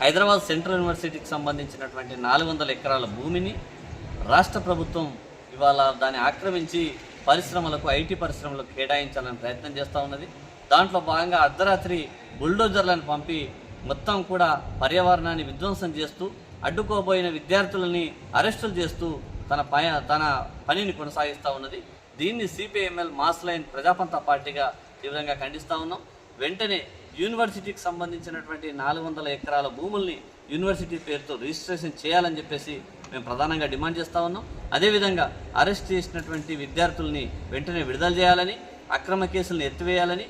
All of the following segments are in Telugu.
హైదరాబాద్ సెంట్రల్ యూనివర్సిటీకి సంబంధించినటువంటి నాలుగు వందల ఎకరాల భూమిని రాష్ట్ర ప్రభుత్వం ఇవాళ దాన్ని ఆక్రమించి పరిశ్రమలకు ఐటీ పరిశ్రమలకు కేటాయించాలని ప్రయత్నం చేస్తూ ఉన్నది. దాంట్లో భాగంగా అర్ధరాత్రి బుల్డోజర్లను పంపి మొత్తం కూడా పర్యావరణాన్ని విధ్వంసం చేస్తూ అడ్డుకోబోయిన విద్యార్థులని అరెస్టులు చేస్తూ తన ప తన పనిని కొనసాగిస్తూ ఉన్నది. దీన్ని సిపిఎంఎల్ మాస్ లైన్ ప్రజాపంత పార్టీగా తీవ్రంగా ఖండిస్తూ ఉన్నాం. వెంటనే యూనివర్సిటీకి సంబంధించినటువంటి నాలుగు వందల ఎకరాల భూముల్ని యూనివర్సిటీ పేరుతో రిజిస్ట్రేషన్ చేయాలని చెప్పేసి మేము ప్రధానంగా డిమాండ్ చేస్తూ ఉన్నాం. అదేవిధంగా అరెస్ట్ చేసినటువంటి విద్యార్థుల్ని వెంటనే విడుదల చేయాలని అక్రమ కేసులను ఎత్తివేయాలని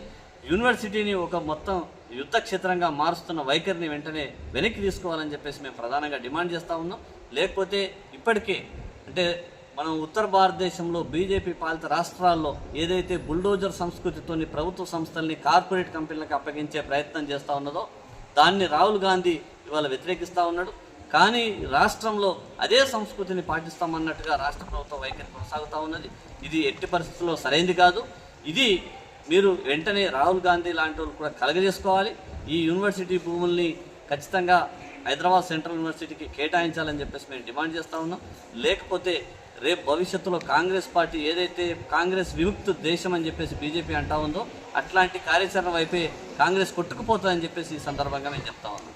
యూనివర్సిటీని ఒక మొత్తం యుద్ధ క్షేత్రంగా మారుస్తున్న వైఖరిని వెంటనే వెనక్కి తీసుకోవాలని చెప్పేసి మేము ప్రధానంగా డిమాండ్ చేస్తూ ఉన్నాం. లేకపోతే ఇప్పటికే అంటే మనం ఉత్తర భారతదేశంలో బీజేపీ పాలిత రాష్ట్రాల్లో ఏదైతే బుల్డోజర్ సంస్కృతితోని ప్రభుత్వ సంస్థల్ని కార్పొరేట్ కంపెనీలకు అప్పగించే ప్రయత్నం చేస్తూ ఉన్నదో దాన్ని రాహుల్ గాంధీ ఇవాళ వ్యతిరేకిస్తూ ఉన్నాడు. కానీ రాష్ట్రంలో అదే సంస్కృతిని పాటిస్తామన్నట్టుగా రాష్ట్ర ప్రభుత్వ వైఖరి కొనసాగుతూ ఉన్నది. ఇది ఎట్టి పరిస్థితుల్లో సరైంది కాదు. ఇది మీరు వెంటనే రాహుల్ గాంధీ లాంటి వాళ్ళు కూడా కలగజేసుకోవాలి. ఈ యూనివర్సిటీ భూముల్ని ఖచ్చితంగా హైదరాబాద్ సెంట్రల్ యూనివర్సిటీకి కేటాయించాలని చెప్పేసి మేము డిమాండ్ చేస్తూ ఉన్నాం. లేకపోతే రేపు భవిష్యత్తులో కాంగ్రెస్ పార్టీ ఏదైతే కాంగ్రెస్ విముక్త దేశం అని చెప్పేసి బీజేపీ అంటా ఉందో అట్లాంటి కార్యాచరణ వైపే కాంగ్రెస్ కొట్టుకుపోతుందని చెప్పేసి ఈ సందర్భంగా నేను చెప్తా ఉన్నాను.